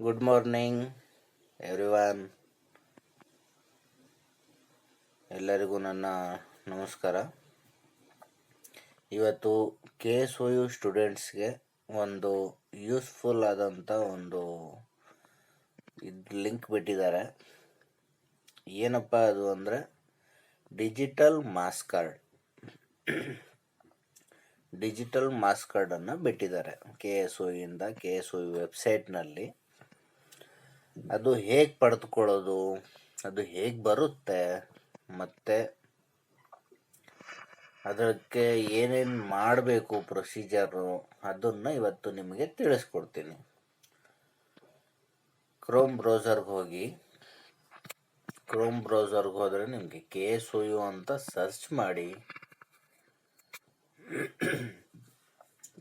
Good morning everyone ಎಲ್ಲರಿಗೂ ನನ್ನ ನಮಸ್ಕಾರ. ಇವತ್ತು ಕೆ ಎಸ್ ಒ ಯು ಸ್ಟೂಡೆಂಟ್ಸ್ಗೆ ಒಂದು ಯೂಸ್ಫುಲ್ ಆದಂಥ ಒಂದು ಇದು ಲಿಂಕ್ ಬಿಟ್ಟಿದ್ದಾರೆ. ಏನಪ್ಪ ಅದು ಅಂದರೆ digital marks card digital marks ಕಾರ್ಡನ್ನು ಬಿಟ್ಟಿದ್ದಾರೆ ಕೆ ಎಸ್ ಒ ಇಂದ ಕೆ ಎಸ್ ಒ ವೆಬ್ಸೈಟ್ನಲ್ಲಿ ಅದು ಹೇಗೆ ಪಡೆದುಕೊಳ್ಳೋದು, ಅದು ಹೇಗೆ ಬರುತ್ತೆ, ಮತ್ತು ಅದಕ್ಕೆ ಏನೇನು ಮಾಡಬೇಕು ಪ್ರೊಸೀಜರು ಅದನ್ನು ಇವತ್ತು ನಿಮಗೆ ತಿಳಿಸ್ಕೊಡ್ತೀನಿ. ಕ್ರೋಮ್ ಬ್ರೌಸರ್ಗೆ ಹೋಗಿ ಕ್ರೋಮ್ ಬ್ರೌಸರ್ಗೆ ಹೋದರೆ ನಿಮಗೆ ಕೆ ಎಸ್ ಅಂತ ಸರ್ಚ್ ಮಾಡಿ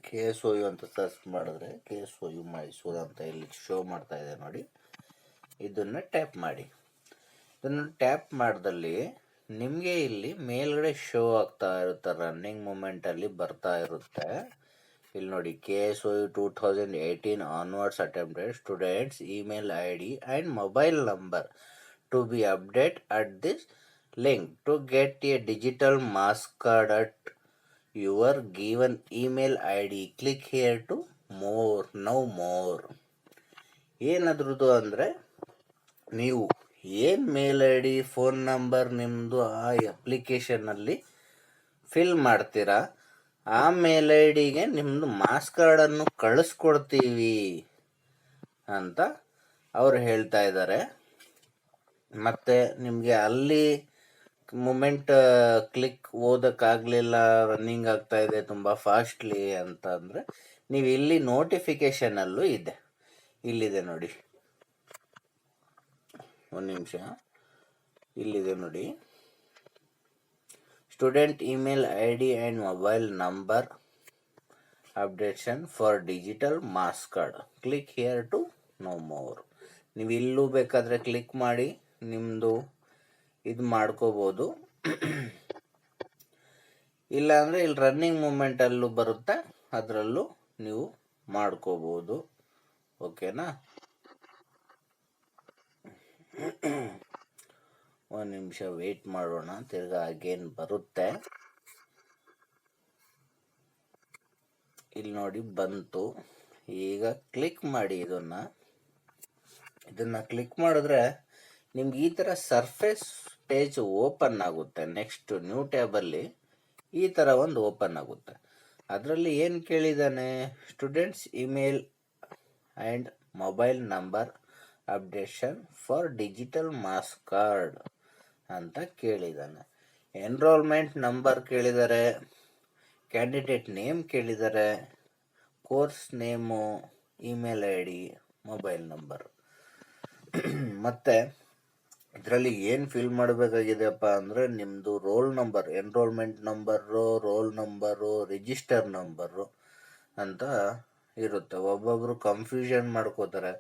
ಕೆ ಎಸ್ ಅಂತ ಸರ್ಚ್ ಮಾಡಿದ್ರೆ K S O U Mysuru ಅಂತ ಇಲ್ಲಿ ಶೋ ಮಾಡ್ತಾ ಇದೆ ನೋಡಿ. ಇದನ್ನು ಟ್ಯಾಪ್ ಮಾಡಿ. ಇದನ್ನು ಟ್ಯಾಪ್ ಮಾಡಿದಲ್ಲಿ ನಿಮಗೆ ಇಲ್ಲಿ ಮೇಲ್ಗಡೆ ಶೋ ಆಗ್ತಾ ಇರುತ್ತೆ ರನ್ನಿಂಗ್ ಮೂಮೆಂಟಲ್ಲಿ ಬರ್ತಾ ಇರುತ್ತೆ. ಇಲ್ಲಿ ನೋಡಿ K S O U two thousand eighteen onwards attempted students email I D and mobile number to be update at this link to get a digital marks card at your given email I D click here to more now more ಏನಾದ್ರದ್ದು ಅಂದರೆ ನೀವು ಏನು mail I D phone number ನಿಮ್ಮದು ಆ ಅಪ್ಲಿಕೇಶನಲ್ಲಿ fill ಮಾಡ್ತೀರಾ? ಆ ಮೇಲ್ I ಡಿಗೆ ನಿಮ್ಮದು ಮಾಸ್ ಕಾರ್ಡನ್ನು ಕಳಿಸ್ಕೊಡ್ತೀವಿ ಅಂತ ಅವ್ರು ಹೇಳ್ತಾ ಇದ್ದಾರೆ. ಮತ್ತು ನಿಮಗೆ ಅಲ್ಲಿ ಮೂಮೆಂಟ್ ಕ್ಲಿಕ್ ಓದೋಕ್ಕಾಗಲಿಲ್ಲ ರನ್ನಿಂಗ್ ಆಗ್ತಾ ಇದೆ ತುಂಬ ಫಾಸ್ಟ್ಲಿ ಅಂತ ಅಂದರೆ ನೀವು ಇಲ್ಲಿ ನೋಟಿಫಿಕೇಷನಲ್ಲೂ ಇದೆ. ಇಲ್ಲಿದೆ ನೋಡಿ. ಒಂದು ನಿಮಿಷ. ಇಲ್ಲಿದೆ ನೋಡಿ. Student email I D and mobile number updation for digital marks card click here to know more ನೀವು ಇಲ್ಲೂ ಬೇಕಾದರೆ ಕ್ಲಿಕ್ ಮಾಡಿ ನಿಮ್ಮದು ಇದು ಮಾಡ್ಕೋಬೋದು. ಇಲ್ಲ ಅಂದರೆ ಇಲ್ಲಿ ರನ್ನಿಂಗ್ ಮೂಮೆಂಟಲ್ಲೂ ಬರುತ್ತೆ, ಅದರಲ್ಲೂ ನೀವು ಮಾಡ್ಕೋಬೋದು. ಓಕೆನಾ ಒಂದು ನಿಮಿಷ ವೆಯ್ಟ್ ಮಾಡೋಣ, ತಿರ್ಗಾ ಅಗೇನ್ ಬರುತ್ತೆ. ಇಲ್ಲಿ ನೋಡಿ ಬಂತು. ಈಗ ಕ್ಲಿಕ್ ಮಾಡಿ ಇದನ್ನು. ಇದನ್ನು ಕ್ಲಿಕ್ ಮಾಡಿದ್ರೆ ನಿಮ್ಗೆ ಈ ಥರ ಸರ್ಫೇಸ್ ಪೇಜ್ ಓಪನ್ ಆಗುತ್ತೆ. ನೆಕ್ಸ್ಟ್ ನ್ಯೂ ಟ್ಯಾಬಲ್ಲಿ ಈ ಥರ ಒಂದು ಓಪನ್ ಆಗುತ್ತೆ. ಅದರಲ್ಲಿ ಏನು ಕೇಳಿದ್ದಾನೆ? Students email and mobile number updation for digital marks card ಅಂತ ಕೇಳಿದ್ದಾನೆ ಎನ್ರೋಲ್ಮೆಂಟ್ ನಂಬರ್ ಕೇಳಿದ್ದಾರೆ ಕ್ಯಾಂಡಿಡೇಟ್ ನೇಮ್ ಕೇಳಿದ್ದಾರೆ course name email I D mobile number ಮತ್ತು ಇದರಲ್ಲಿ ಏನು ಫಿಲ್ ಮಾಡಬೇಕಾಗಿದೆಪ್ಪ ಅಂದರೆ ನಿಮ್ಮದು roll number enrolment number roll number register number ಅಂತ ಇರುತ್ತೆ. ಒಬ್ಬೊಬ್ಬರು ಕನ್ಫ್ಯೂಷನ್ ಮಾಡ್ಕೋತಾರೆ.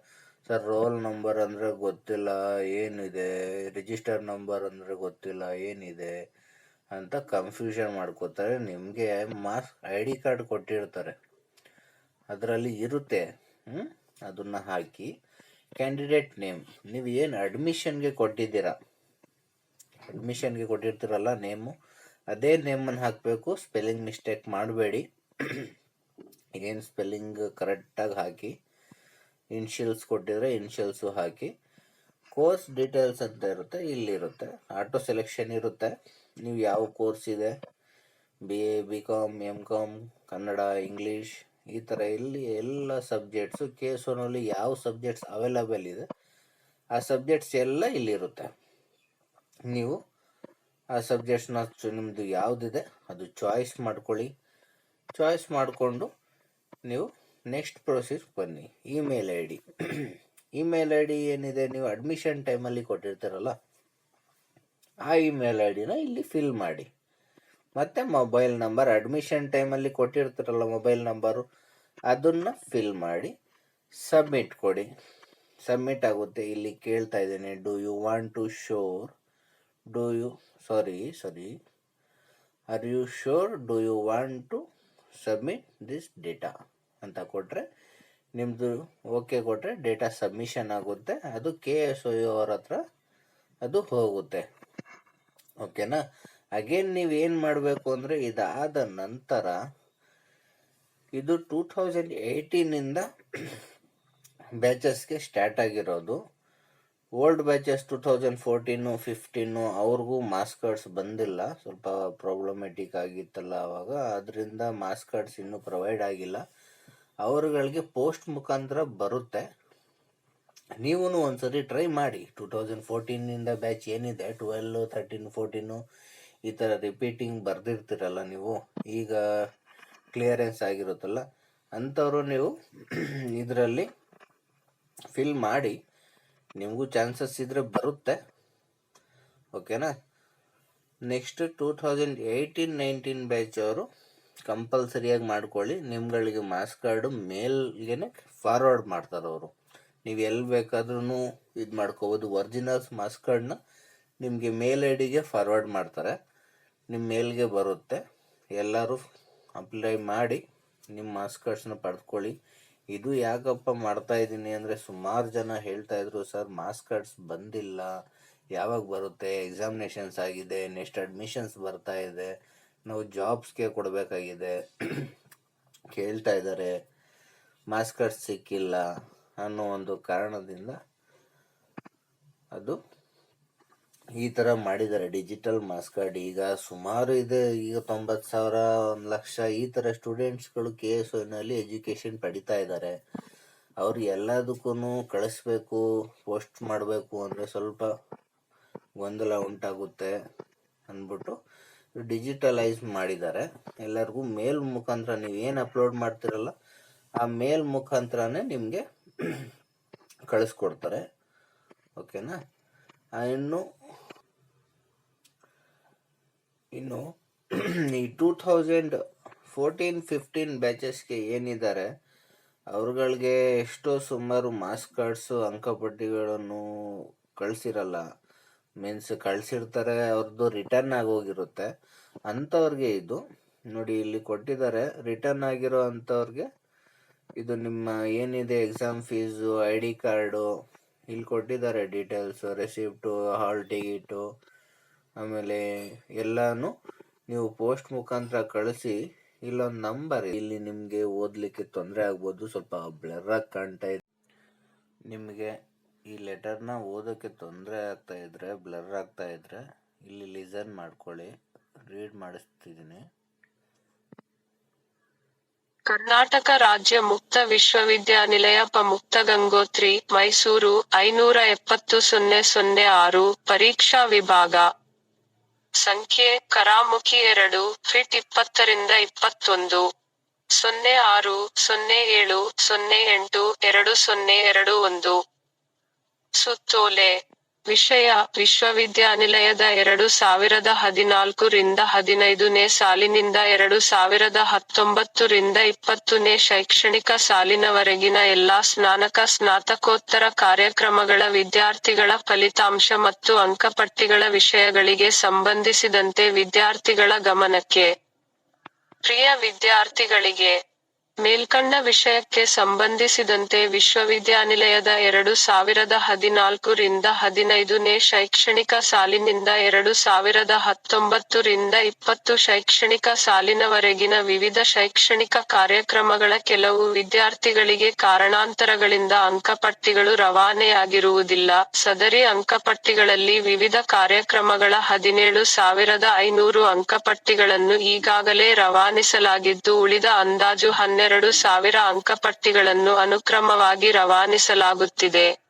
ಸರ್, ರೋಲ್ ನಂಬರ್ ಅಂದರೆ ಗೊತ್ತಿಲ್ಲ, ಏನಿದೆ, ರಿಜಿಸ್ಟರ್ ನಂಬರ್ ಅಂದರೆ ಗೊತ್ತಿಲ್ಲ, ಏನಿದೆ ಅಂತ ಕನ್ಫ್ಯೂಷನ್ ಮಾಡ್ಕೋತಾರೆ. ನಿಮಗೆ ಮಾಸ್ ಐ ಡಿ ಕಾರ್ಡ್ ಕೊಟ್ಟಿರ್ತಾರೆ. ಅದರಲ್ಲಿ ಇರುತ್ತೆ ಅದನ್ನು ಹಾಕಿ. ಕ್ಯಾಂಡಿಡೇಟ್ ನೇಮ್, ನೀವು ಏನು ಅಡ್ಮಿಷನ್ಗೆ ಕೊಟ್ಟಿದ್ದೀರಾ? ಅಡ್ಮಿಷನ್ಗೆ ಕೊಟ್ಟಿರ್ತೀರಲ್ಲ ನೇಮು, ಅದೇ ನೇಮನ್ನು ಹಾಕಬೇಕು. ಸ್ಪೆಲ್ಲಿಂಗ್ ಮಿಸ್ಟೇಕ್ ಮಾಡಬೇಡಿ. ಏನು ಸ್ಪೆಲ್ಲಿಂಗ್ ಕರೆಕ್ಟಾಗಿ ಹಾಕಿ. ಇನ್ಷಿಯಲ್ಸ್ ಕೊಟ್ಟಿದ್ರೆ ಇನ್ಷಿಯಲ್ಸು ಹಾಕಿ. ಕೋರ್ಸ್ ಡೀಟೇಲ್ಸ್ ಅಂತ ಇರುತ್ತೆ, ಇಲ್ಲಿರುತ್ತೆ. ಆಟೋ ಸೆಲೆಕ್ಷನ್ ಇರುತ್ತೆ. ನೀವು ಯಾವ ಕೋರ್ಸ್ ಇದೆ? B A B Com M Com Kannada English ಈ ಥರ ಇಲ್ಲಿ ಎಲ್ಲ ಸಬ್ಜೆಕ್ಟ್ಸು ಕೆ ಎಸ್ ಒನಲ್ಲಿ ಯಾವ ಸಬ್ಜೆಕ್ಟ್ಸ್ ಅವೈಲಬಲ್ ಇದೆ, ಆ ಸಬ್ಜೆಕ್ಟ್ಸ್ ಎಲ್ಲ ಇಲ್ಲಿರುತ್ತೆ. ನೀವು ಆ ಸಬ್ಜೆಕ್ಟ್ಸ್ನ ನಿಮ್ಮದು ಯಾವುದಿದೆ, ಅದು ಚಾಯ್ಸ್ ಮಾಡ್ಕೊಳ್ಳಿ. ಚಾಯ್ಸ್ ಮಾಡಿಕೊಂಡು ನೀವು ನೆಕ್ಸ್ಟ್ ಪ್ರೊಸೀಸ್ ಬನ್ನಿ. Email I D email I D ಏನಿದೆ? ನೀವು ಅಡ್ಮಿಷನ್ ಟೈಮಲ್ಲಿ ಕೊಟ್ಟಿರ್ತೀರಲ್ಲ, ಆ ಇಮೇಲ್ ಐ ಡಿನ ಇಲ್ಲಿ ಫಿಲ್ ಮಾಡಿ. ಮತ್ತು ಮೊಬೈಲ್ ನಂಬರ್ ಅಡ್ಮಿಷನ್ ಟೈಮಲ್ಲಿ ಕೊಟ್ಟಿರ್ತೀರಲ್ಲ ಮೊಬೈಲ್ ನಂಬರು ಅದನ್ನು ಫಿಲ್ ಮಾಡಿ ಸಬ್ಮಿಟ್ ಕೊಡಿ. ಸಬ್ಮಿಟ್ ಆಗುತ್ತೆ. ಇಲ್ಲಿ ಕೇಳ್ತಾ ಇದ್ದೇನೆ do you want to sure do you sorry sorry are you sure do you want to submit this data ಅಂತ ಕೊಟ್ಟರೆ ನಿಮ್ಮದು ಓಕೆ ಕೊಟ್ಟರೆ ಡೇಟಾ ಸಬ್ಮಿಷನ್ ಆಗುತ್ತೆ. ಅದು ಕೆ ಎಸ್ ಒ ಅವ್ರ ಹತ್ರ ಅದು ಹೋಗುತ್ತೆ. ಓಕೆನಾ ಅಗೇನ್ ನೀವು ಏನು ಮಾಡಬೇಕು ಅಂದರೆ ಇದಾದ ನಂತರ ಇದು ಟೂ ಥೌಸಂಡ್ ಏಯ್ಟೀನಿಂದ ಬ್ಯಾಚಸ್ಗೆ ಸ್ಟಾರ್ಟ್ ಆಗಿರೋದು. Old batches two thousand fourteen fifteen ಅವ್ರಿಗೂ ಮಾಸ್ ಕಾರ್ಡ್ಸ್ ಬಂದಿಲ್ಲ. ಸ್ವಲ್ಪ ಪ್ರಾಬ್ಲಮೆಟಿಕ್ ಆಗಿತ್ತಲ್ಲ ಆವಾಗ ಅದರಿಂದ ಮಾಸ್ ಕಾರ್ಡ್ಸ್ ಇನ್ನೂ ಪ್ರೊವೈಡ್ ಆಗಿಲ್ಲ. ಅವ್ರುಗಳಿಗೆ ಪೋಸ್ಟ್ ಮುಖಾಂತರ ಬರುತ್ತೆ. ನೀವು ಒಂದ್ಸರಿ ಟ್ರೈ ಮಾಡಿ. ಟೂ ತೌಸಂಡ್ ಫೋರ್ಟೀನಿಂದ ಬ್ಯಾಚ್ ಏನಿದೆ? ಟ್ವೆಲ್ಲು ತರ್ಟೀನ್ ಫೋರ್ಟೀನು ಈ ಥರ ರಿಪೀಟಿಂಗ್ ಬರ್ದಿರ್ತೀರಲ್ಲ ನೀವು. ಈಗ ಕ್ಲಿಯರೆನ್ಸ್ ಆಗಿರುತ್ತಲ್ಲ, ಅಂಥವರು ನೀವು ಇದರಲ್ಲಿ ಫಿಲ್ ಮಾಡಿ, ನಿಮಗೂ ಚಾನ್ಸಸ್ ಇದ್ರೆ ಬರುತ್ತೆ. ಓಕೆನಾ next two thousand eighteen nineteen batch ಅವರು ಕಂಪಲ್ಸರಿಯಾಗಿ ಮಾಡ್ಕೊಳ್ಳಿ. ನಿಮ್ಗಳಿಗೆ ಮಾಸ್ಕ್ ಕಾರ್ಡು ಮೇಲ್ಗೆ ಫಾರ್ವರ್ಡ್ ಮಾಡ್ತಾರೆ ಅವರು. ನೀವು ಎಲ್ಲಿ ಬೇಕಾದ್ರೂ ಇದು ಮಾಡ್ಕೋಬೋದು. ಒರಿಜಿನಲ್ಸ್ ಮಾಸ್ಕ್ ಕಾರ್ಡ್ನ ನಿಮಗೆ ಮೇಲ್ ಐ ಡಿಗೆ ಫಾರ್ವರ್ಡ್ ಮಾಡ್ತಾರೆ. ನಿಮ್ಮ ಮೇಲ್ಗೆ ಬರುತ್ತೆ. ಎಲ್ಲರೂ ಅಪ್ಲೈ ಮಾಡಿ ನಿಮ್ಮ ಮಾಸ್ಕ್ ಕಾರ್ಡ್ಸ್ನ ಪಡೆದುಕೊಳ್ಳಿ ಇದು ಯಾಕಪ್ಪ ಮಾಡ್ತಾ ಇದ್ದೀನಿ ಅಂದರೆ ಸುಮಾರು ಜನ ಹೇಳ್ತಾ ಇದ್ರು, ಸರ್ ಮಾಸ್ಕ್ ಕಾರ್ಡ್ಸ್ ಬಂದಿಲ್ಲ. ಯಾವಾಗ ಬರುತ್ತೆ? ಎಕ್ಸಾಮಿನೇಷನ್ಸ್ ಆಗಿದೆ. ನೆಕ್ಸ್ಟ್ ಅಡ್ಮಿಷನ್ಸ್ ಬರ್ತಾ ಇದೆ. ನಾವು ಜಾಬ್ಸ್ಗೆ ಕೊಡಬೇಕಾಗಿದೆ. ಕೇಳ್ತಾ ಇದ್ದಾರೆ. ಮಾಸ್ಕರ್ಸ್ ಸಿಕ್ಕಿಲ್ಲ ಅನ್ನೋ ಒಂದು ಕಾರಣದಿಂದ ಅದು ಈ ಥರ ಮಾಡಿದ್ದಾರೆ. ಡಿಜಿಟಲ್ ಮಾಸ್ ಕಾರ್ಡ್ ಈಗ ಸುಮಾರು ಇದೆ. ಈಗ ತೊಂಬತ್ತು ಸಾವಿರ, ಒಂದು ಲಕ್ಷ ಈ ಥರ ಸ್ಟೂಡೆಂಟ್ಸ್ಗಳು ಕೆ ಎಸ್ ಒನಲ್ಲಿ ಎಜುಕೇಷನ್ ಪಡಿತಾ ಇದ್ದಾರೆ. ಅವ್ರು ಎಲ್ಲದಕ್ಕೂ ಕಳಿಸ್ಬೇಕು ಪೋಸ್ಟ್ ಮಾಡಬೇಕು ಅಂದರೆ ಸ್ವಲ್ಪ ಗೊಂದಲ ಉಂಟಾಗುತ್ತೆ ಅಂದ್ಬಿಟ್ಟು ಡಿಜಿಟಲೈಸ್ ಮಾಡಿದ್ದಾರೆ. ಎಲ್ಲರಿಗೂ ಮೇಲ್ ಮುಖಾಂತರ ನೀವು ಏನು ಅಪ್ಲೋಡ್ ಮಾಡ್ತಿರಲ್ಲ, ಆ ಮೇಲ್ ಮುಖಾಂತರನೇ ನಿಮಗೆ ಕಳಿಸ್ಕೊಡ್ತಾರೆ. ಓಕೆನಾ? ಇನ್ನು ಇನ್ನು, ಈ ಟೂ ಥೌಸಂಡ್ ಫೋರ್ಟೀನ್, ಫಿಫ್ಟೀನ್ ಬ್ಯಾಚಸ್ಗೆ ಏನಿದ್ದಾರೆ, ಅವ್ರುಗಳಿಗೆ ಎಷ್ಟೋ ಸುಮಾರು ಮಾಸ್ ಕಾರ್ಡ್ಸು ಅಂಕಪಟ್ಟಿಗಳನ್ನು ಕಳಿಸಿರಲ್ಲ. ಮೀನ್ಸ್ ಕಳ್ಸಿರ್ತಾರೆ ಅವ್ರದ್ದು ರಿಟರ್ನ್ ಆಗೋಗಿರುತ್ತೆ. ಅಂಥವ್ರಿಗೆ ಇದು. ನೋಡಿ, ಇಲ್ಲಿ ಕೊಟ್ಟಿದ್ದಾರೆ ರಿಟರ್ನ್ ಆಗಿರೋ ಅಂಥವ್ರಿಗೆ ಇದು ನಿಮ್ಮ ಏನಿದೆ exam fees I D card ಇಲ್ಲಿ ಕೊಟ್ಟಿದ್ದಾರೆ ಡೀಟೇಲ್ಸು ರೆಸಿಪ್ಟು ಹಾಲ್ ಟಿಕೆಟು ಆಮೇಲೆ ಎಲ್ಲಾನು ನೀವು ಪೋಸ್ಟ್ ಮುಖಾಂತರ ಕಳಿಸಿ, ಇಲ್ಲೊಂದು ನಂಬರ್ ಇಲ್ಲಿ ನಿಮಗೆ ಓದಲಿಕ್ಕೆ ತೊಂದರೆ ಆಗ್ಬೋದು, ಸ್ವಲ್ಪ ಬ್ಲರ್ ಆಗಿ ಕಾಣ್ತಾ ಇದೆ. ನಿಮಗೆ ಈ ಲೆಟರ್ನ ಓದೋಕ್ಕೆ ತೊಂದರೆ ಆಗ್ತಾ ಇದ್ರೆ ಬ್ಲರ್ ಆಗ್ತಾ ಇದ್ರೆ, ಇಲ್ಲಿ ಲಿಸನ್ ಮಾಡ್ಕೊಳ್ಳಿ. ರೀಡ್ ಮಾಡಿಸ್ತಿದ್ದೀನಿ. ಕರ್ನಾಟಕ ರಾಜ್ಯ ಮುಕ್ತ ವಿಶ್ವವಿದ್ಯಾನಿಲಯ ಪ ಮುಕ್ತ ಗಂಗೋತ್ರಿ, ಮೈಸೂರು, ಐನೂರ ಎಪ್ಪತ್ತು ಸೊನ್ನೆ ಸೊನ್ನೆ ಆರು, ಪರೀಕ್ಷಾ ವಿಭಾಗ. ಸಂಖ್ಯೆ ಕರಾಮುಖಿ ಎರಡು ಫಿಟ್ ಇಪ್ಪತ್ತರಿಂದ ಇಪ್ಪತ್ತೊಂದು. ಸೊನ್ನೆ ಆರು, ಸೊನ್ನೆ ಏಳು, ಸೊನ್ನೆ ಎಂಟು, ಎರಡು ಸೊನ್ನೆ ಎರಡು ಒಂದು. ಸುತ್ತೋಲೆ. ವಿಷಯ, ವಿಶ್ವವಿದ್ಯಾನಿಲಯದ ಎರಡು ಸಾವಿರದ ಹದಿನಾಲ್ಕು ರಿಂದ ಹದಿನೈದನೇ ಸಾಲಿನಿಂದ ಎರಡು ಸಾವಿರದ ಹತ್ತೊಂಬತ್ತು ರಿಂದ ಇಪ್ಪತ್ತನೇ ಶೈಕ್ಷಣಿಕ ಸಾಲಿನವರೆಗಿನ ಎಲ್ಲಾ ಸ್ನಾತಕ, ಸ್ನಾತಕೋತ್ತರ ಕಾರ್ಯಕ್ರಮಗಳ ವಿದ್ಯಾರ್ಥಿಗಳ ಫಲಿತಾಂಶ ಮತ್ತು ಅಂಕಪಟ್ಟಿಗಳ ವಿಷಯಗಳಿಗೆ ಸಂಬಂಧಿಸಿದಂತೆ ವಿದ್ಯಾರ್ಥಿಗಳ ಗಮನಕ್ಕೆ. ಪ್ರಿಯ ವಿದ್ಯಾರ್ಥಿಗಳಿಗೆ ಮೇಲ್ಕಂಡ ವಿಷಯಕ್ಕೆ ಸಂಬಂಧಿಸಿದಂತೆ ವಿಶ್ವವಿದ್ಯಾನಿಲಯದ ಎರಡು ಸಾವಿರದ ಹದಿನಾಲ್ಕು ರಿಂದ ಹದಿನೈದುನೇ ಶೈಕ್ಷಣಿಕ ಸಾಲಿನಿಂದ ಎರಡು ಸಾವಿರದ ಹತ್ತೊಂಬತ್ತು ರಿಂದ ಇಪ್ಪತ್ತು ಶೈಕ್ಷಣಿಕ ಸಾಲಿನವರೆಗಿನ ವಿವಿಧ ಶೈಕ್ಷಣಿಕ ಕಾರ್ಯಕ್ರಮಗಳ ಕೆಲವು ವಿದ್ಯಾರ್ಥಿಗಳಿಗೆ ಕಾರಣಾಂತರಗಳಿಂದ ಅಂಕಪಟ್ಟಿಗಳು ರವಾನೆಯಾಗಿರುವುದಿಲ್ಲ. ಸದರಿ ಅಂಕಪಟ್ಟಿಗಳಲ್ಲಿ ವಿವಿಧ ಕಾರ್ಯಕ್ರಮಗಳ ಹದಿನೇಳು ಸಾವಿರದ ಐನೂರು ಅಂಕಪಟ್ಟಿಗಳನ್ನು ಈಗಾಗಲೇ ರವಾನಿಸಲಾಗಿದ್ದು, ಉಳಿದ ಅಂದಾಜು ಹನ್ನೆರಡು ಸಾವಿರ ಅಂಕಪಟ್ಟಿಗಳನ್ನು ಅನುಕ್ರಮವಾಗಿ ರವಾನಿಸಲಾಗುತ್ತಿದೆ.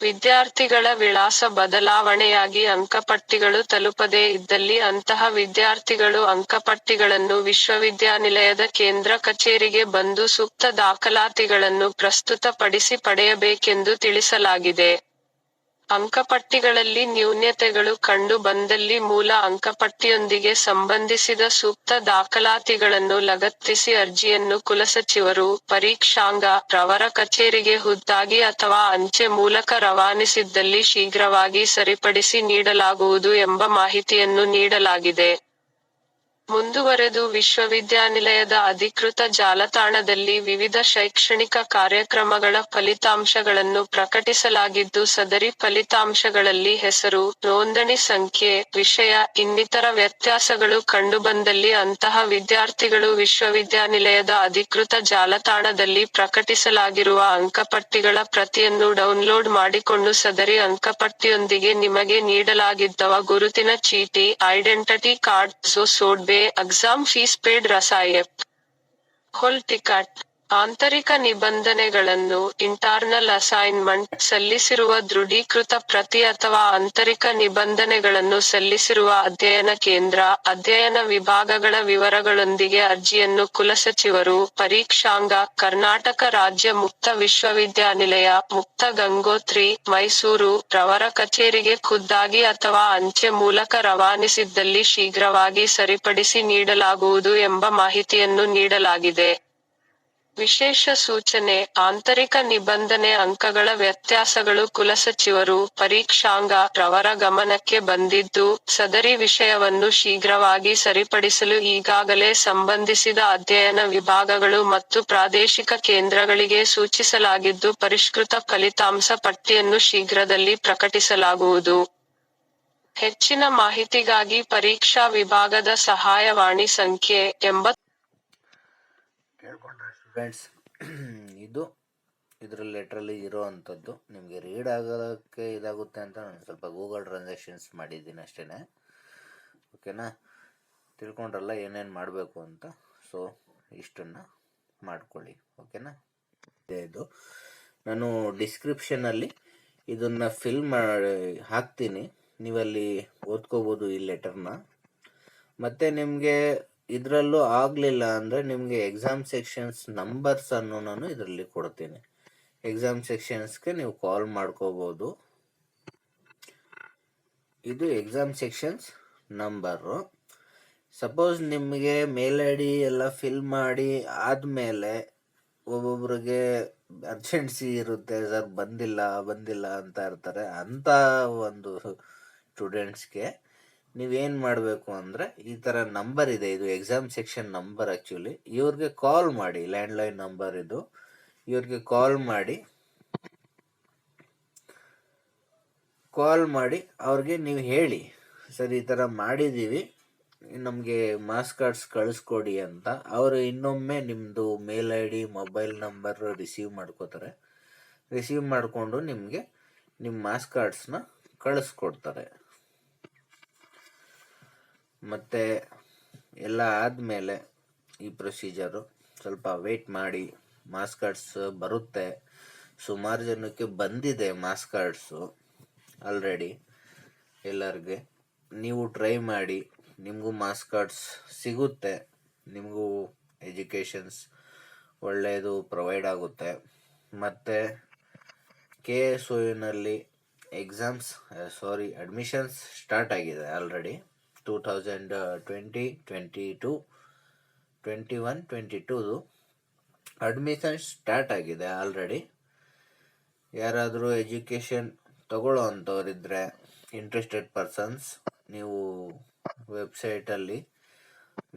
ವಿದ್ಯಾರ್ಥಿಗಳ ವಿಳಾಸ ಬದಲಾವಣೆಯಾಗಿ ಅಂಕಪಟ್ಟಿಗಳು ತಲುಪದೇ ಇದ್ದಲ್ಲಿ ಅಂತಹ ವಿದ್ಯಾರ್ಥಿಗಳು ಅಂಕಪಟ್ಟಿಗಳನ್ನು ವಿಶ್ವವಿದ್ಯಾನಿಲಯದ ಕೇಂದ್ರ ಕಚೇರಿಗೆ ಬಂದು ಸೂಕ್ತ ದಾಖಲಾತಿಗಳನ್ನು ಪ್ರಸ್ತುತಪಡಿಸಿ ಪಡೆಯಬೇಕೆಂದು ತಿಳಿಸಲಾಗಿದೆ. ಅಂಕಪಟ್ಟಿಗಳಲ್ಲಿ ನ್ಯೂನ್ಯತೆಗಳು ಕಂಡು ಬಂದಲ್ಲಿ ಮೂಲ ಅಂಕಪಟ್ಟಿಯೊಂದಿಗೆ ಸಂಬಂಧಿಸಿದ ಸೂಕ್ತ ದಾಖಲಾತಿಗಳನ್ನು ಲಗತ್ತಿಸಿ ಅರ್ಜಿಯನ್ನು ಕುಲಸಚಿವರು, ಪರೀಕ್ಷಾಂಗ, ರವರ ಕಚೇರಿಗೆ ಹುದ್ದಾಗಿ ಅಥವಾ ಅಂಚೆ ಮೂಲಕ ರವಾನಿಸಿದ್ದಲ್ಲಿ ಶೀಘ್ರವಾಗಿ ಸರಿಪಡಿಸಿ ನೀಡಲಾಗುವುದು ಎಂಬ ಮಾಹಿತಿಯನ್ನು ನೀಡಲಾಗಿದೆ. ಮುಂದುವರೆದು ವಿಶ್ವವಿದ್ಯಾನಿಲಯದ ಅಧಿಕೃತ ಜಾಲತಾಣದಲ್ಲಿ ವಿವಿಧ ಶೈಕ್ಷಣಿಕ ಕಾರ್ಯಕ್ರಮಗಳ ಫಲಿತಾಂಶಗಳನ್ನು ಪ್ರಕಟಿಸಲಾಗಿದ್ದು ಸದರಿ ಫಲಿತಾಂಶಗಳಲ್ಲಿ ಹೆಸರು, ನೋಂದಣಿ ಸಂಖ್ಯೆ, ವಿಷಯ, ಇನ್ನಿತರ ವ್ಯತ್ಯಾಸಗಳು ಕಂಡುಬಂದಲ್ಲಿ ಅಂತಹ ವಿದ್ಯಾರ್ಥಿಗಳು ವಿಶ್ವವಿದ್ಯಾನಿಲಯದ ಅಧಿಕೃತ ಜಾಲತಾಣದಲ್ಲಿ ಪ್ರಕಟಿಸಲಾಗಿರುವ ಅಂಕಪಟ್ಟಿಗಳ ಪ್ರತಿಯನ್ನು ಡೌನ್ಲೋಡ್ ಮಾಡಿಕೊಂಡು ಸದರಿ ಅಂಕಪಟ್ಟಿಯೊಂದಿಗೆ ನಿಮಗೆ ನೀಡಲಾಗಿದ್ದವ ಗುರುತಿನ ಚೀಟಿ ಐಡೆಂಟಿಟಿ ಕಾರ್ಡ್ ಸೋಡ್ಬೆ ಎಕ್ಸಾಮ್ ಫೀಸ್ ಪೇಡ್ ರಸಾಯಪ್ ಹೊಲ್ ಟಿಕಟ್ ಆಂತರಿಕ ನಿಬಂಧನೆಗಳನ್ನು ಇಂಟರ್ನಲ್ ಅಸೈನ್ಮೆಂಟ್ ಸಲ್ಲಿಸಿರುವ ದೃಢೀಕೃತ ಪ್ರತಿ ಅಥವಾ ಆಂತರಿಕ ನಿಬಂಧನೆಗಳನ್ನು ಸಲ್ಲಿಸಿರುವ ಅಧ್ಯಯನ ಕೇಂದ್ರ, ಅಧ್ಯಯನ ವಿಭಾಗಗಳ ವಿವರಗಳೊಂದಿಗೆ ಅರ್ಜಿಯನ್ನು ಕುಲಸಚಿವರು, ಪರೀಕ್ಷಾಂಗ, ಕರ್ನಾಟಕ ರಾಜ್ಯ ಮುಕ್ತ ವಿಶ್ವವಿದ್ಯಾನಿಲಯ, ಮುಕ್ತ ಗಂಗೋತ್ರಿ, ಮೈಸೂರು, ರವರ ಕಚೇರಿಗೆ ಖುದ್ದಾಗಿ ಅಥವಾ ಅಂಚೆ ಮೂಲಕ ರವಾನಿಸಿದ್ದಲ್ಲಿ ಶೀಘ್ರವಾಗಿ ಸರಿಪಡಿಸಿ ನೀಡಲಾಗುವುದು ಎಂಬ ಮಾಹಿತಿಯನ್ನು ನೀಡಲಾಗಿದೆ. ವಿಶೇಷ ಸೂಚನೆ, ಆಂತರಿಕ ನಿಬಂಧನೆ ಅಂಕಗಳ ವ್ಯತ್ಯಾಸಗಳು ಕುಲಸಚಿವರು ಪರೀಕ್ಷಾಂಗ ರವರ ಗಮನಕ್ಕೆ ಬಂದಿದ್ದು, ಸದರಿ ವಿಷಯವನ್ನು ಶೀಘ್ರವಾಗಿ ಸರಿಪಡಿಸಲು ಈಗಾಗಲೇ ಸಂಬಂಧಿಸಿದ ಅಧ್ಯಯನ ವಿಭಾಗಗಳು ಮತ್ತು ಪ್ರಾದೇಶಿಕ ಕೇಂದ್ರಗಳಿಗೆ ಸೂಚಿಸಲಾಗಿದ್ದು ಪರಿಷ್ಕೃತ ಫಲಿತಾಂಶ ಪಟ್ಟಿಯನ್ನು ಶೀಘ್ರದಲ್ಲಿ ಪ್ರಕಟಿಸಲಾಗುವುದು. ಹೆಚ್ಚಿನ ಮಾಹಿತಿಗಾಗಿ ಪರೀಕ್ಷಾ ವಿಭಾಗದ ಸಹಾಯವಾಣಿ ಸಂಖ್ಯೆ ಎಂಬ ಸ್ಟೂಡೆಂಟ್ಸ್ ಇದು ಇದರ ಲೆಟ್ರಲ್ಲಿ ಇರೋ ಅಂಥದ್ದು. ನಿಮಗೆ ರೀಡ್ ಆಗೋದಕ್ಕೆ ಇದಾಗುತ್ತೆ ಅಂತ ನಾನು ಸ್ವಲ್ಪ ಗೂಗಲ್ ಟ್ರಾನ್ಸಾಕ್ಷನ್ಸ್ ಮಾಡಿದ್ದೀನಿ ಅಷ್ಟೇ ಓಕೆನಾ ತಿಳ್ಕೊಂಡ್ರಲ್ಲ ಏನೇನು ಮಾಡಬೇಕು ಅಂತ. ಸೊ ಇಷ್ಟನ್ನು ಮಾಡ್ಕೊಳ್ಳಿ. ಓಕೆನಾ ಇದು ನಾನು ಡಿಸ್ಕ್ರಿಪ್ಷನಲ್ಲಿ ಇದನ್ನು ಫಿಲ್ ಮಾಡಿ, ಹಾಕ್ತೀನಿ. ನೀವಲ್ಲಿ ಓದ್ಕೋಬೋದು ಈ ಲೆಟರ್ನ ಮತ್ತು ನಿಮಗೆ ಇದರಲ್ಲೂ ಆಗಲಿಲ್ಲ ಅಂದರೆ ನಿಮಗೆ ಎಕ್ಸಾಮ್ ಸೆಕ್ಷನ್ಸ್ ನಂಬರ್ಸನ್ನು ನಾನು ಇದರಲ್ಲಿ ಕೊಡ್ತೀನಿ. ಎಕ್ಸಾಮ್ ಸೆಕ್ಷನ್ಸ್ಗೆ ನೀವು ಕಾಲ್ ಮಾಡ್ಕೋಬೋದು. ಇದು ಎಕ್ಸಾಮ್ ಸೆಕ್ಷನ್ಸ್ ನಂಬರು ಸಪೋಸ್ ನಿಮಗೆ ಮೇಲ್ ಐ ಡಿ ಎಲ್ಲ ಫಿಲ್ ಮಾಡಿ ಆದಮೇಲೆ ಒಬ್ಬೊಬ್ರಿಗೆ ಅರ್ಜೆನ್ಸಿ ಇರುತ್ತೆ, ಸರ್ ಬಂದಿಲ್ಲ ಬಂದಿಲ್ಲ ಅಂತ ಇರ್ತಾರೆ. ಅಂಥ ಒಂದು ಸ್ಟೂಡೆಂಟ್ಸ್ಗೆ ನೀವೇನು ಮಾಡಬೇಕು ಅಂದರೆ ಈ ಥರ ನಂಬರ್ ಇದೆ. ಇದು ಎಕ್ಸಾಮ್ ಸೆಕ್ಷನ್ ನಂಬರ್ ಆ್ಯಕ್ಚುಲಿ ಇವ್ರಿಗೆ ಕಾಲ್ ಮಾಡಿ ಲ್ಯಾಂಡ್ಲೈನ್ ನಂಬರ್ ಇದು. ಇವ್ರಿಗೆ ಕಾಲ್ ಮಾಡಿ. ಕಾಲ್ ಮಾಡಿ, ಅವ್ರಿಗೆ ನೀವು ಹೇಳಿ. ಸರ್, ಈ ಥರ ಮಾಡಿದ್ದೀವಿ ನಮಗೆ ಮಾಸ್ ಕಾರ್ಡ್ಸ್ ಕಳಿಸ್ಕೊಡಿ ಅಂತ. ಅವರು ಇನ್ನೊಮ್ಮೆ ನಿಮ್ಮದು mail I D mobile number receive ಮಾಡ್ಕೋತಾರೆ. ರಿಸೀವ್ ಮಾಡಿಕೊಂಡು ನಿಮಗೆ ನಿಮ್ಮ ಮಾಸ್ ಕಾರ್ಡ್ಸ್ನ ಕಳಿಸ್ಕೊಡ್ತಾರೆ. ಮತ್ತು ಎಲ್ಲ ಆದಮೇಲೆ ಈ ಪ್ರೊಸೀಜರು ಸ್ವಲ್ಪ ವೆಯ್ಟ್ ಮಾಡಿ ಮಾಸ್ ಕಾರ್ಡ್ಸ್ ಬರುತ್ತೆ. ಸುಮಾರು ಜನಕ್ಕೆ ಬಂದಿದೆ ಮಾಸ್ ಕಾರ್ಡ್ಸು ಆಲ್ರೆಡಿ ಎಲ್ಲರಿಗೆ. ನೀವು ಟ್ರೈ ಮಾಡಿ, ನಿಮಗೂ ಮಾಸ್ ಕಾರ್ಡ್ಸ್ ಸಿಗುತ್ತೆ. ನಿಮಗೂ ಎಜುಕೇಷನ್ಸ್ ಒಳ್ಳೆಯದು ಪ್ರೊವೈಡ್ ಆಗುತ್ತೆ. ಮತ್ತು ಕೆ ಎಸ್ ಯುನಲ್ಲಿ ಎಕ್ಸಾಮ್ಸ್ ಸಾರಿ ಅಡ್ಮಿಷನ್ಸ್ ಸ್ಟಾರ್ಟ್ ಆಗಿದೆ already two thousand twenty twenty to twenty one twenty ಟೂದು admission start ಆಗಿದೆ ಆಲ್ರೆಡಿ ಯಾರಾದರೂ ಎಜುಕೇಷನ್ ತಗೊಳ್ಳೋ ಅಂಥವ್ರಿದ್ರೆ ಇಂಟ್ರೆಸ್ಟೆಡ್ ಪರ್ಸನ್ಸ್ ನೀವು ವೆಬ್ಸೈಟಲ್ಲಿ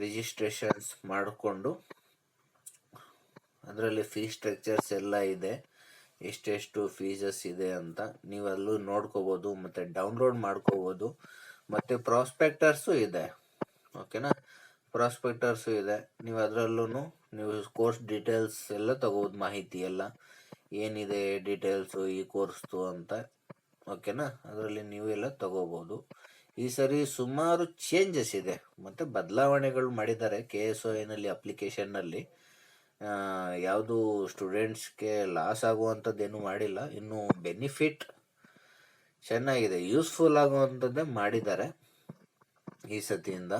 ರಿಜಿಸ್ಟ್ರೇಷನ್ಸ್ ಮಾಡಿಕೊಂಡು ಅದರಲ್ಲಿ ಫೀ ಸ್ಟ್ರಕ್ಚರ್ಸ್ ಎಲ್ಲ ಇದೆ, ಎಷ್ಟೆಷ್ಟು ಫೀಸಸ್ ಇದೆ ಅಂತ ನೀವು ಅಲ್ಲೂ ನೋಡ್ಕೋಬೋದು ಮತ್ತು ಡೌನ್ಲೋಡ್ ಮಾಡ್ಕೋಬೋದು. ಮತ್ತು ಪ್ರಾಸ್ಪೆಕ್ಟರ್ಸು ಇದೆ. ಓಕೆನಾ? ಪ್ರಾಸ್ಪೆಕ್ಟರ್ಸು ಇದೆ. ನೀವು ಅದರಲ್ಲೂ ನೀವು ಕೋರ್ಸ್ ಡೀಟೇಲ್ಸ್ ಎಲ್ಲ ತಗೋಬೋದು, ಮಾಹಿತಿ ಎಲ್ಲ. ಏನಿದೆ ಡೀಟೇಲ್ಸು ಈ ಕೋರ್ಸ್ದು ಅಂತ. ಓಕೆನಾ? ಅದರಲ್ಲಿ ನೀವು ಎಲ್ಲ ತಗೋಬೋದು. ಈ ಸರಿ ಸುಮಾರು ಚೇಂಜಸ್ ಇದೆ. ಮತ್ತು ಬದಲಾವಣೆಗಳು ಮಾಡಿದ್ದಾರೆ ಕೆ ಎಸ್ ಒ ಎನಲ್ಲಿ ಅಪ್ಲಿಕೇಶನ್ನಲ್ಲಿ ಯಾವುದು ಸ್ಟೂಡೆಂಟ್ಸ್ಗೆ ಲಾಸ್ ಆಗುವಂಥದ್ದೇನು ಮಾಡಿಲ್ಲ. ಇನ್ನು ಬೆನಿಫಿಟ್ ಚೆನ್ನಾಗಿದೆ ಯೂಸ್ಫುಲ್ ಆಗುವಂಥದ್ದೇ ಮಾಡಿದ್ದಾರೆ ಈ ಸತಿಯಿಂದ.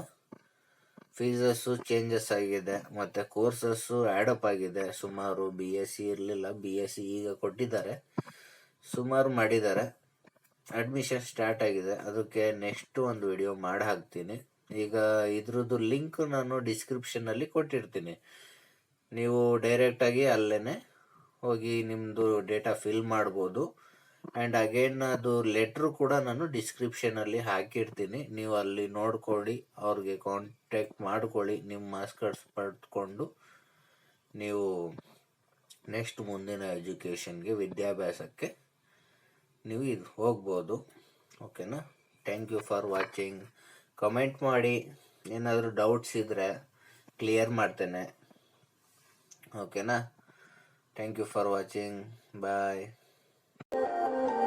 ಫೀಸಸ್ಸು ಚೇಂಜಸ್ ಆಗಿದೆ, ಮತ್ತು ಕೋರ್ಸಸ್ಸು ಆ್ಯಡಪ್ ಆಗಿದೆ. ಸುಮಾರು ಬಿ ಎಸ್ ಸಿ ಇರಲಿಲ್ಲ ಬಿ ಎಸ್ ಸಿ ಈಗ ಕೊಟ್ಟಿದ್ದಾರೆ. ಸುಮಾರು ಮಾಡಿದ್ದಾರೆ. ಅಡ್ಮಿಷನ್ ಸ್ಟಾರ್ಟ್ ಆಗಿದೆ. ಅದಕ್ಕೆ ನೆಕ್ಸ್ಟ್ ಒಂದು ವಿಡಿಯೋ ಮಾಡಿ ಹಾಕ್ತೀನಿ. ಈಗ ಇದ್ರದ್ದು ಲಿಂಕ್ ನಾನು ಡಿಸ್ಕ್ರಿಪ್ಷನಲ್ಲಿ ಕೊಟ್ಟಿರ್ತೀನಿ. ನೀವು ಡೈರೆಕ್ಟಾಗಿ ಅಲ್ಲೇ ಹೋಗಿ ನಿಮ್ಮದು ಡೇಟಾ ಫಿಲ್ ಮಾಡ್ಬೋದು. ಆ್ಯಂಡ್ ಅಗೇನ್ ಅದು ಲೆಟ್ರು ಕೂಡ ನಾನು ಡಿಸ್ಕ್ರಿಪ್ಷನಲ್ಲಿ ಹಾಕಿರ್ತೀನಿ. ನೀವು ಅಲ್ಲಿ ನೋಡ್ಕೊಳ್ಳಿ, ಅವ್ರಿಗೆ ಕಾಂಟ್ಯಾಕ್ಟ್ ಮಾಡ್ಕೊಳ್ಳಿ ನಿಮ್ಮ ಮಾಸ್ಕರ್ಸ್ ಪಡ್ಕೊಂಡು ನೀವು ನೆಕ್ಸ್ಟ್ ಮುಂದಿನ ಎಜುಕೇಷನ್ಗೆ ವಿದ್ಯಾಭ್ಯಾಸಕ್ಕೆ ನೀವು ಇದು ಹೋಗ್ಬೋದು. ಓಕೆನಾ thank you for watching comment ಮಾಡಿ. ಏನಾದರೂ ಡೌಟ್ಸ್ ಇದ್ದರೆ ಕ್ಲಿಯರ್ ಮಾಡ್ತೇನೆ. ಓಕೆನಾ thank you for watching bye Thank you.